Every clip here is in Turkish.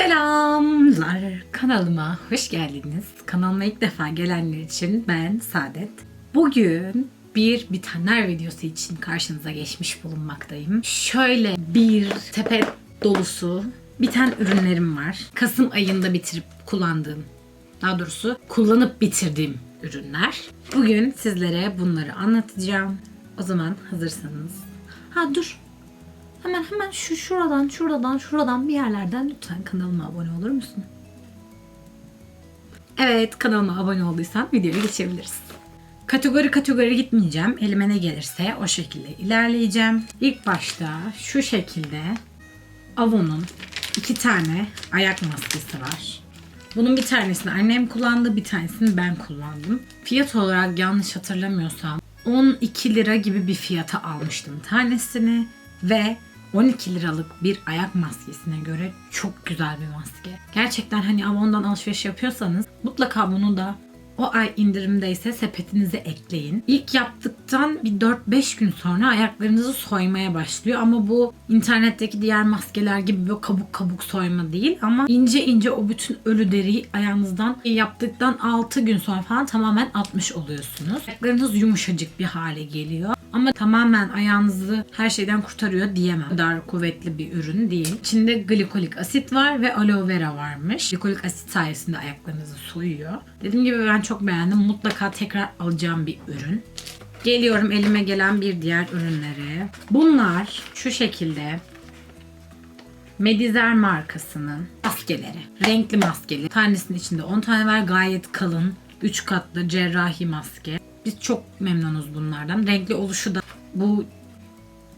Selamlar kanalıma hoş geldiniz. Kanalıma ilk defa gelenler için ben Saadet. Bugün bir bitenler videosu için karşınıza geçmiş bulunmaktayım. Şöyle bir sepet dolusu biten ürünlerim var. Kasım ayında bitirip kullandığım, daha doğrusu kullanıp bitirdiğim ürünler. Bugün sizlere bunları anlatacağım. O zaman hazırsanız. Ha dur Hemen hemen şu şuradan, şuradan, şuradan bir yerlerden lütfen kanalıma abone olur musun? Evet, kanalıma abone olduysan videoya geçebiliriz. Kategori kategori gitmeyeceğim. Elime ne gelirse o şekilde ilerleyeceğim. İlk başta şu şekilde Avon'un iki tane ayak maskesi var. Bunun bir tanesini annem kullandı, bir tanesini ben kullandım. Fiyat olarak yanlış hatırlamıyorsam 12 lira gibi bir fiyata almıştım tanesini ve 12 liralık bir ayak maskesine göre çok güzel bir maske. Gerçekten hani Avon'dan alışveriş yapıyorsanız mutlaka bunu da o ay indirimdeyse sepetinize ekleyin. İlk yaptıktan bir 4-5 gün sonra ayaklarınızı soymaya başlıyor ama bu internetteki diğer maskeler gibi böyle kabuk kabuk soyma değil ama ince ince o bütün ölü deriyi ayağınızdan yaptıktan 6 gün sonra falan tamamen atmış oluyorsunuz. Ayaklarınız yumuşacık bir hale geliyor. Ama tamamen ayağınızı her şeyden kurtarıyor diyemem. O kadar kuvvetli bir ürün değil. İçinde glikolik asit var ve aloe vera varmış. Glikolik asit sayesinde ayaklarınızı soyuyor. Dediğim gibi ben çok beğendim. Mutlaka tekrar alacağım bir ürün. Geliyorum elime gelen bir diğer ürünlere. Bunlar şu şekilde Medizer markasının maskeleri. Renkli maskeli. Tanesinin içinde 10 tane var. Gayet kalın. 3 katlı cerrahi maske. Biz çok memnunuz bunlardan. Renkli oluşu da bu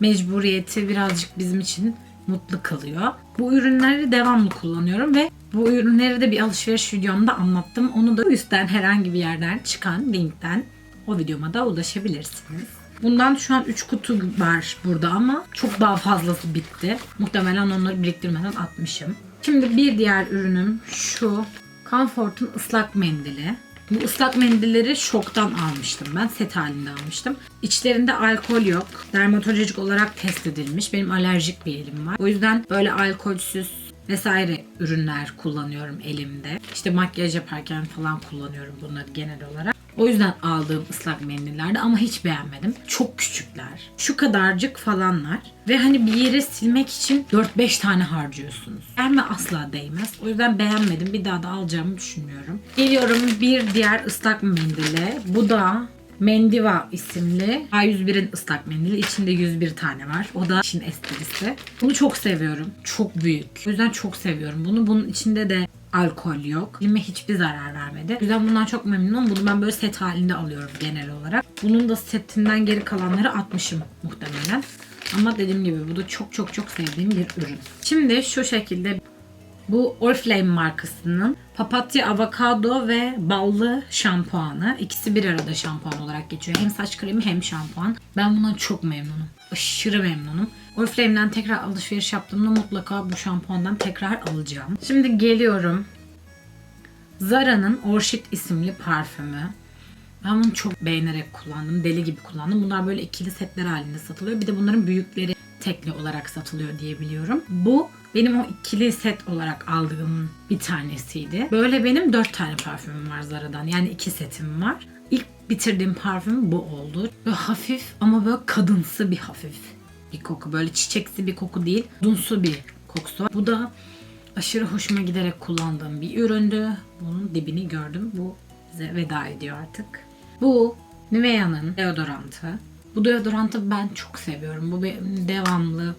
mecburiyeti birazcık bizim için mutlu kılıyor. Bu ürünleri devamlı kullanıyorum ve bu ürünleri de bir alışveriş videomda anlattım. Onu da üstten herhangi bir yerden çıkan linkten o videoma da ulaşabilirsiniz. Bundan şu an 3 kutu var burada ama çok daha fazlası bitti. Muhtemelen onları biriktirmeden atmışım. Şimdi bir diğer ürünüm şu Comfort'un ıslak mendili. Bu ıslak mendilleri şoktan almıştım ben. Set halinde almıştım. İçlerinde alkol yok. Dermatolojik olarak test edilmiş. Benim alerjik bir elim var. O yüzden böyle alkolsüz vesaire ürünler kullanıyorum elimde. İşte makyaj yaparken falan kullanıyorum bunları genel olarak. O yüzden aldığım ıslak mendillerde ama hiç beğenmedim. Çok küçükler. Şu kadarcık falanlar. Ve hani bir yeri silmek için 4-5 tane harcıyorsunuz. Gelme asla değmez. O yüzden beğenmedim. Bir daha da alacağımı düşünmüyorum. Geliyorum bir diğer ıslak mendile. Bu da Mendiva isimli A101'in ıslak mendili. İçinde 101 tane var. O da işin esprisi. Bunu çok seviyorum. Çok büyük. O yüzden çok seviyorum bunu. Bunun içinde de alkol yok. Elime hiçbir zarar vermedi. O yüzden bundan çok memnunum. Bunu ben böyle set halinde alıyorum genel olarak. Bunun da setinden geri kalanları atmışım muhtemelen. Ama dediğim gibi bu da çok çok çok sevdiğim bir ürün. Şimdi şu şekilde bu Oriflame markasının papatya, avokado ve ballı şampuanı. İkisi bir arada şampuan olarak geçiyor. Hem saç kremi hem şampuan. Ben bundan çok memnunum. Aşırı memnunum. Oriflame'den tekrar alışveriş yaptığımda mutlaka bu şampuandan tekrar alacağım. Şimdi geliyorum. Zara'nın Orchid isimli parfümü. Ben bunu çok beğenerek kullandım. Deli gibi kullandım. Bunlar böyle ikili setler halinde satılıyor. Bir de bunların büyükleri tekli olarak satılıyor diye biliyorum. Bu benim o ikili set olarak aldığım bir tanesiydi. Böyle benim dört tane parfümüm var Zara'dan. Yani iki setim var. Bitirdiğim parfüm bu oldu. Böyle hafif ama böyle kadınsı bir hafif bir koku. Böyle çiçeksi bir koku değil. Dunsu bir kokusu var. Bu da aşırı hoşuma giderek kullandığım bir üründü. Bunun dibini gördüm. Bu bize veda ediyor artık. Bu Nivea'nın deodorantı. Bu deodorantı ben çok seviyorum. Bu benim devamlı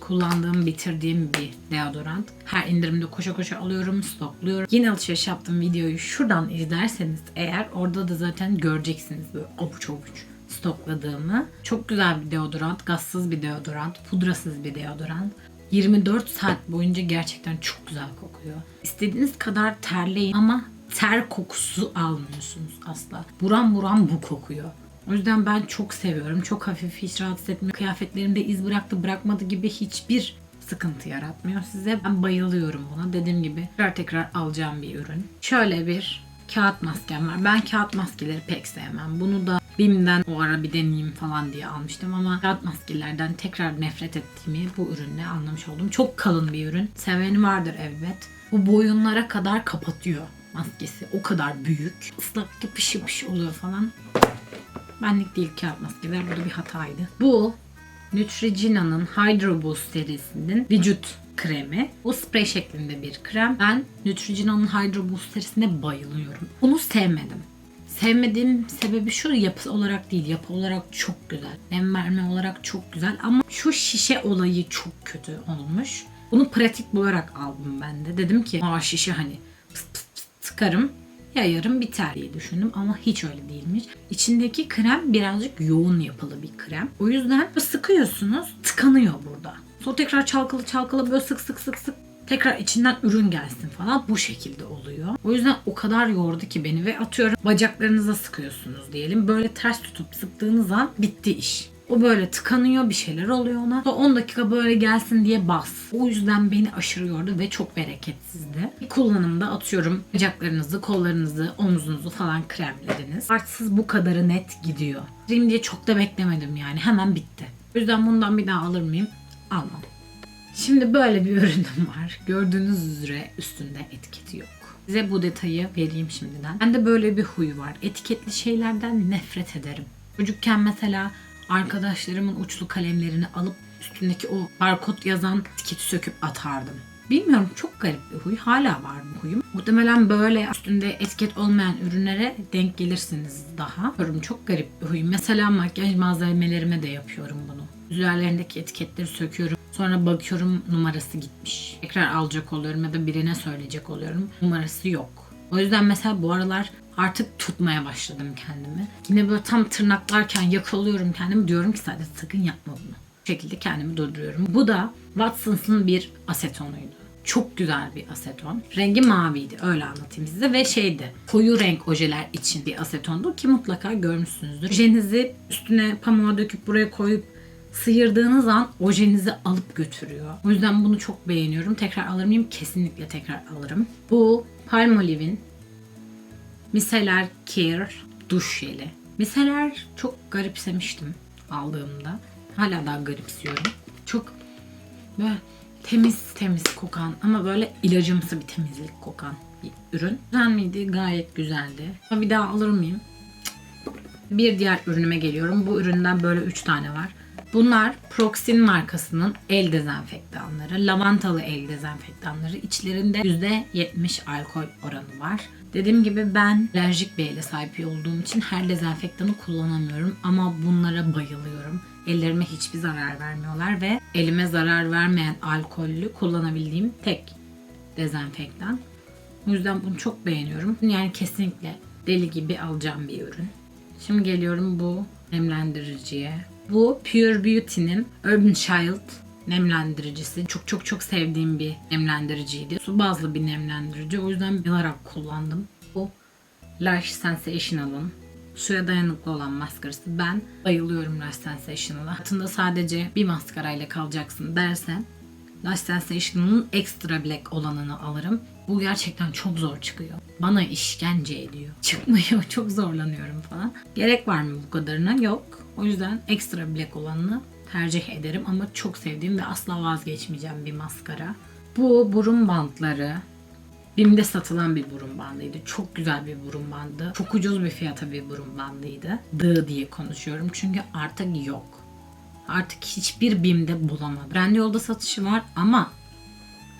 kullandığım, bitirdiğim bir deodorant. Her indirimde koşa koşa alıyorum, stokluyorum. Yine alışveriş yaptığım videoyu şuradan izlerseniz eğer orada da zaten göreceksiniz böyle avuç avuç stokladığımı. Çok güzel bir deodorant, gazsız bir deodorant, pudrasız bir deodorant. 24 saat boyunca gerçekten çok güzel kokuyor. İstediğiniz kadar terleyin ama ter kokusu almıyorsunuz asla. Buram buram bu kokuyor. O yüzden ben çok seviyorum. Çok hafif, hiç rahatsız etmiyor. Kıyafetlerimde iz bıraktı, bırakmadı gibi hiçbir sıkıntı yaratmıyor size. Ben bayılıyorum buna. Dediğim gibi tekrar tekrar alacağım bir ürün. Şöyle bir kağıt maskem var. Ben kağıt maskeleri pek sevmem. Bunu da BİM'den o ara bir deneyeyim falan diye almıştım ama kağıt maskelerden tekrar nefret ettiğimi bu ürünle anlamış oldum. Çok kalın bir ürün. Seveni vardır elbet. Bu boyunlara kadar kapatıyor maskesi. O kadar büyük. Islak yapış yapış oluyor falan. Benlik değil kağıt maskeler. Bu da bir hataydı. Bu Neutrogena'nın Hydro Boost serisinin vücut kremi. Bu sprey şeklinde bir krem. Ben Neutrogena'nın Hydro Boost serisine bayılıyorum. Bunu sevmedim. Sevmediğim sebebi şu yapı olarak değil yapı olarak çok güzel. Nem verme olarak çok güzel ama şu şişe olayı çok kötü olmuş. Bunu pratik bularak aldım ben de. Dedim ki aa şişe hani pıs pıs pıs tıkarım yayarım biter diye düşündüm ama hiç öyle değilmiş. İçindeki krem birazcık yoğun yapılı bir krem. O yüzden sıkıyorsunuz tıkanıyor burada. Sonra tekrar çalkala çalkala böyle sık sık sık sık tekrar içinden ürün gelsin falan bu şekilde oluyor. O yüzden o kadar yordu ki beni ve atıyorum bacaklarınıza sıkıyorsunuz diyelim. Böyle ters tutup sıktığınız an bitti iş. O böyle tıkanıyor bir şeyler oluyor ona. Sonra 10 dakika böyle gelsin diye bas. O yüzden beni aşırı yordu ve çok bereketsizdi. Bir kullanımda atıyorum bacaklarınızı, kollarınızı, omuzunuzu falan kremlediniz. Artısız bu kadarı net gidiyor. Rim diye çok da beklemedim yani hemen bitti. O yüzden bundan bir daha alır mıyım? Almam. Şimdi böyle bir ürünüm var. Gördüğünüz üzere üstünde etiketi yok. Size bu detayı vereyim şimdiden. Bende böyle bir huy var. Etiketli şeylerden nefret ederim. Çocukken mesela arkadaşlarımın uçlu kalemlerini alıp üstündeki o barkod yazan etiketi söküp atardım. Bilmiyorum çok garip bir huy. Hala var bu huyum. Muhtemelen böyle üstünde etiket olmayan ürünlere denk gelirsiniz daha. Yorum çok garip bir huyum. Mesela makyaj malzemelerime de yapıyorum bunu. Üzerlerindeki etiketleri söküyorum. Sonra bakıyorum numarası gitmiş. Tekrar alacak oluyorum ya da birine söyleyecek oluyorum. Numarası yok. O yüzden mesela bu aralar artık tutmaya başladım kendimi. Yine böyle tam tırnaklarken yakalıyorum kendimi. Diyorum ki sadece sakın yapma bunu. Bu şekilde kendimi durduruyorum. Bu da Watsons'ın bir asetonuydu. Çok güzel bir aseton. Rengi maviydi öyle anlatayım size ve şeydi koyu renk ojeler için bir asetondu ki mutlaka görmüşsünüzdür. Ojenizi üstüne pamuğa döküp buraya koyup sıyırdığınız an ojenizi alıp götürüyor. O yüzden bunu çok beğeniyorum. Tekrar alır mıyım? Kesinlikle tekrar alırım. Bu Palmolive'in Micellar Care duş jeli. Micellar çok garipsemiştim aldığımda. Hala daha garipsiyorum. Çok böyle temiz temiz kokan ama böyle ilacımsı bir temizlik kokan bir ürün. Güzel miydi? Gayet güzeldi. Ama bir daha alır mıyım? Bir diğer ürünüme geliyorum. Bu üründen böyle 3 tane var. Bunlar Proxin markasının el dezenfektanları. Lavantalı el dezenfektanları. İçlerinde %70 alkol oranı var. Dediğim gibi ben alerjik bir ele sahip olduğum için her dezenfektanı kullanamıyorum. Ama bunlara bayılıyorum. Ellerime hiçbir zarar vermiyorlar ve elime zarar vermeyen alkollü kullanabildiğim tek dezenfektan. O yüzden bunu çok beğeniyorum. Yani kesinlikle deli gibi alacağım bir ürün. Şimdi geliyorum bu nemlendiriciye. Bu Pure Beauty'nin Urban Child nemlendiricisi. Çok çok çok sevdiğim bir nemlendiriciydi. Su bazlı bir nemlendirici. O yüzden bilerek kullandım. Bu Lash Sensational'ın suya dayanıklı olan maskarası. Ben bayılıyorum Lash Sensational'a. Hayatında sadece bir maskarayla kalacaksın dersen Lash Sensational'ın Extra Black olanını alırım. Bu gerçekten çok zor çıkıyor. Bana işkence ediyor. Çıkmıyor. Çok zorlanıyorum falan. Gerek var mı bu kadarına? Yok. O yüzden Extra Black olanını tercih ederim ama çok sevdiğim ve asla vazgeçmeyeceğim bir maskara. Bu burun bantları Bim'de satılan bir burun bandıydı. Çok güzel bir burun bandı. Çok ucuz bir fiyata bir burun bandıydı. Dı diye konuşuyorum çünkü artık yok. Artık hiçbir Bim'de bulamadım. Trendyol'da satışı var ama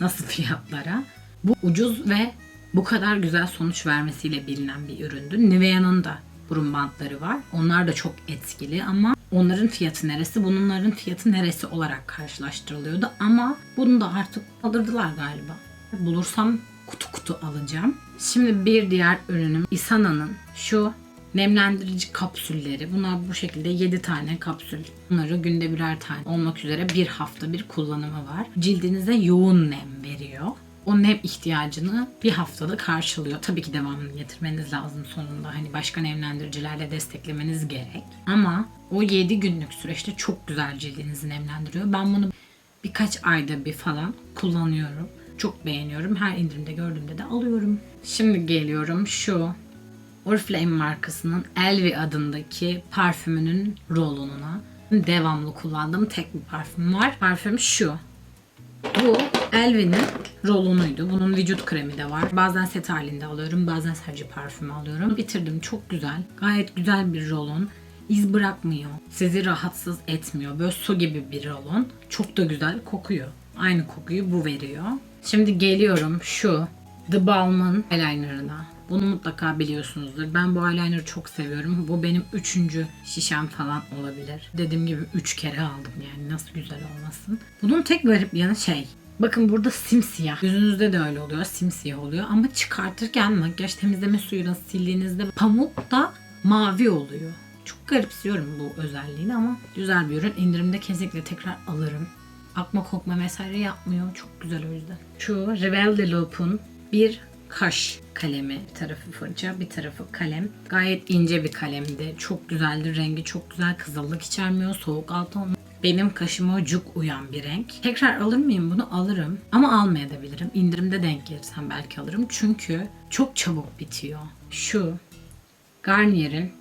nasıl fiyatlara? Bu ucuz ve bu kadar güzel sonuç vermesiyle bilinen bir üründü. Nivea'nın da burun bantları var. Onlar da çok etkili ama onların fiyatı neresi, bunların fiyatı neresi olarak karşılaştırılıyordu. Ama bunu da artık alırdılar galiba. Bulursam kutu kutu alacağım. Şimdi bir diğer ürünüm Isana'nın şu nemlendirici kapsülleri. Bunlar bu şekilde 7 tane kapsül. Bunları günde birer tane olmak üzere bir hafta bir kullanımı var. Cildinize yoğun nem veriyor. O nem ihtiyacını bir haftada karşılıyor. Tabii ki devamını getirmeniz lazım sonunda. Hani başka nemlendiricilerle desteklemeniz gerek. Ama o 7 günlük süreçte çok güzel cildinizi nemlendiriyor. Ben bunu birkaç ayda bir falan kullanıyorum. Çok beğeniyorum. Her indirimde gördüğümde de alıyorum. Şimdi geliyorum şu Oriflame markasının Elvi adındaki parfümünün rolonuna. Devamlı kullandığım tek bir parfüm var. Parfüm şu. Bu Elvi'nin rolonuydu. Bunun vücut kremi de var. Bazen set halinde alıyorum. Bazen sadece parfüm alıyorum. Bitirdim. Çok güzel. Gayet güzel bir rolon. İz bırakmıyor. Sizi rahatsız etmiyor. Böyle su gibi bir rolon. Çok da güzel kokuyor. Aynı kokuyu bu veriyor. Şimdi geliyorum şu The Balm'ın eyelinerına. Bunu mutlaka biliyorsunuzdur. Ben bu eyeliner'ı çok seviyorum. Bu benim üçüncü şişem falan olabilir. Dediğim gibi üç kere aldım yani. Nasıl güzel olmasın. Bunun tek garip yanı şey. Bakın burada simsiyah. Yüzünüzde de öyle oluyor. Simsiyah oluyor. Ama çıkartırken makyaj temizleme suyuyla sildiğinizde pamuk da mavi oluyor. Çok garipsiyorum bu özelliğini ama güzel bir ürün. İndirimde kesinlikle tekrar alırım. Akma kokma vesaire yapmıyor. Çok güzel o yüzden. Şu Rivel de Loop'un bir kaş kalemi. Bir tarafı fırça, bir tarafı kalem. Gayet ince bir kalemdi. Çok güzeldi. Rengi çok güzel. Kızıllık içermiyor. Soğuk altı olmuyor. Benim kaşıma cuk uyan bir renk. Tekrar alır mıyım bunu? Alırım. Ama almayabilirim. İndirimde denk gelirsem belki alırım. Çünkü çok çabuk bitiyor. Şu Garnier'in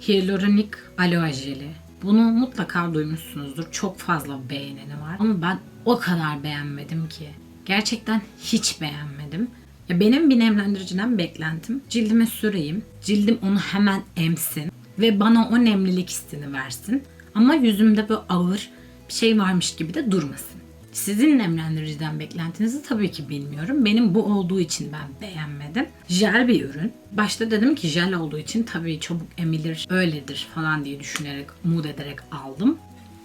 Hyaluronic Aloe Jeli. Bunu mutlaka duymuşsunuzdur. Çok fazla beğeneni var. Ama ben o kadar beğenmedim ki. Gerçekten hiç beğenmedim. Benim bir nemlendiriciden beklentim cildime süreyim. Cildim onu hemen emsin. Ve bana o nemlilik hissini versin. Ama yüzümde böyle ağır bir şey varmış gibi de durmasın. Sizin nemlendiriciden beklentinizi tabii ki bilmiyorum. Benim bu olduğu için ben beğenmedim. Jel bir ürün. Başta dedim ki jel olduğu için tabii çabuk emilir, öyledir falan diye düşünerek, umut ederek aldım.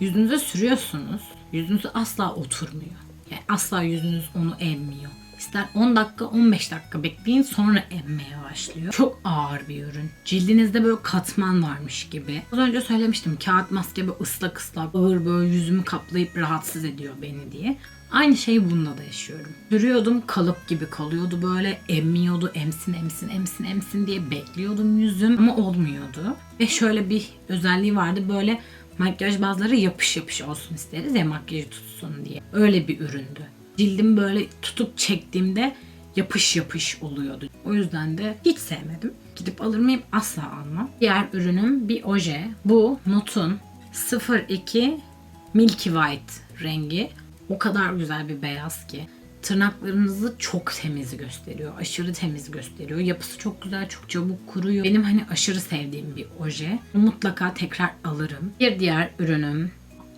Yüzünüze sürüyorsunuz. Yüzünüze asla oturmuyor. Yani asla yüzünüz onu emmiyor. İster 10 dakika 15 dakika bekleyin sonra emmeye başlıyor. Çok ağır bir ürün. Cildinizde böyle katman varmış gibi. Az önce söylemiştim kağıt maske böyle ıslak ıslak ağır böyle yüzümü kaplayıp rahatsız ediyor beni diye. Aynı şeyi bunda da yaşıyorum. Sürüyordum kalıp gibi kalıyordu böyle emmiyordu emsin emsin emsin emsin diye bekliyordum yüzüm ama olmuyordu. Ve şöyle bir özelliği vardı böyle makyaj bazıları yapış yapış olsun isteriz ya makyajı tutsun diye. Öyle bir üründü cildim böyle tutup çektiğimde yapış yapış oluyordu. O yüzden de hiç sevmedim. Gidip alır mıyım? Asla almam. Diğer ürünüm bir oje. Bu Nut'un 02 Milky White rengi. O kadar güzel bir beyaz ki. Tırnaklarınızı çok temiz gösteriyor. Aşırı temiz gösteriyor. Yapısı çok güzel, çok çabuk kuruyor. Benim hani aşırı sevdiğim bir oje. Mutlaka tekrar alırım. Bir diğer ürünüm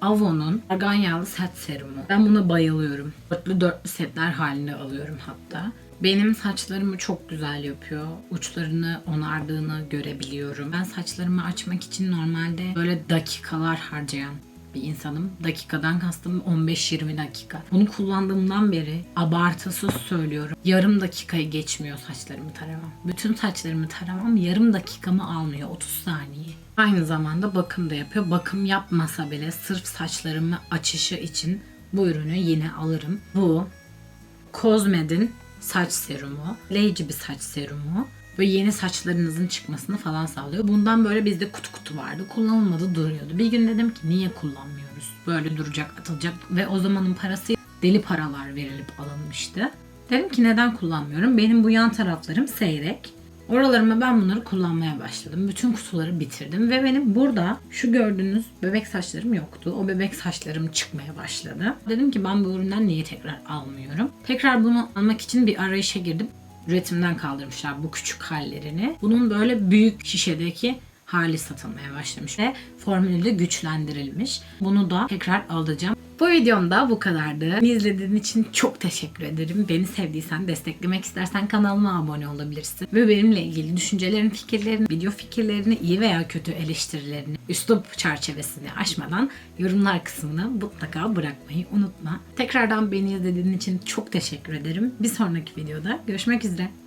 Avon'un argan yağlı set serumu. Ben buna bayılıyorum. Dörtlü dörtlü setler halinde alıyorum hatta. Benim saçlarımı çok güzel yapıyor. Uçlarını onardığını görebiliyorum. Ben saçlarımı açmak için normalde böyle dakikalar harcayan bir insanım. Dakikadan kastım 15-20 dakika. Bunu kullandığımdan beri abartısız söylüyorum. Yarım dakikayı geçmiyor saçlarımı taramam. Bütün saçlarımı taramam yarım dakikamı almıyor 30 saniye. Aynı zamanda bakım da yapıyor. Bakım yapmasa bile sırf saçlarımı açışı için bu ürünü yine alırım. Bu Cosmed'in saç serumu. Leyici bir saç serumu. Böyle yeni saçlarınızın çıkmasını falan sağlıyor. Bundan böyle bizde kutu kutu vardı. Kullanılmadı duruyordu. Bir gün dedim ki niye kullanmıyoruz? Böyle duracak atılacak ve o zamanın parası deli paralar verilip alınmıştı. Dedim ki neden kullanmıyorum? Benim bu yan taraflarım seyrek. Oralarıma ben bunları kullanmaya başladım. Bütün kutuları bitirdim ve benim burada şu gördüğünüz bebek saçlarım yoktu. O bebek saçlarım çıkmaya başladı. Dedim ki ben bu üründen niye tekrar almıyorum? Tekrar bunu almak için bir arayışa girdim. Üretimden kaldırmışlar bu küçük hallerini. Bunun böyle büyük şişedeki hali satılmaya başlamış ve formülü de güçlendirilmiş. Bunu da tekrar alacağım. Bu videomda bu kadardı. Beni izlediğin için çok teşekkür ederim. Beni sevdiysen, desteklemek istersen kanalıma abone olabilirsin. Ve benimle ilgili düşüncelerin, fikirlerini, video fikirlerini, iyi veya kötü eleştirilerini, üslup çerçevesini aşmadan yorumlar kısmına mutlaka bırakmayı unutma. Tekrardan beni izlediğin için çok teşekkür ederim. Bir sonraki videoda görüşmek üzere.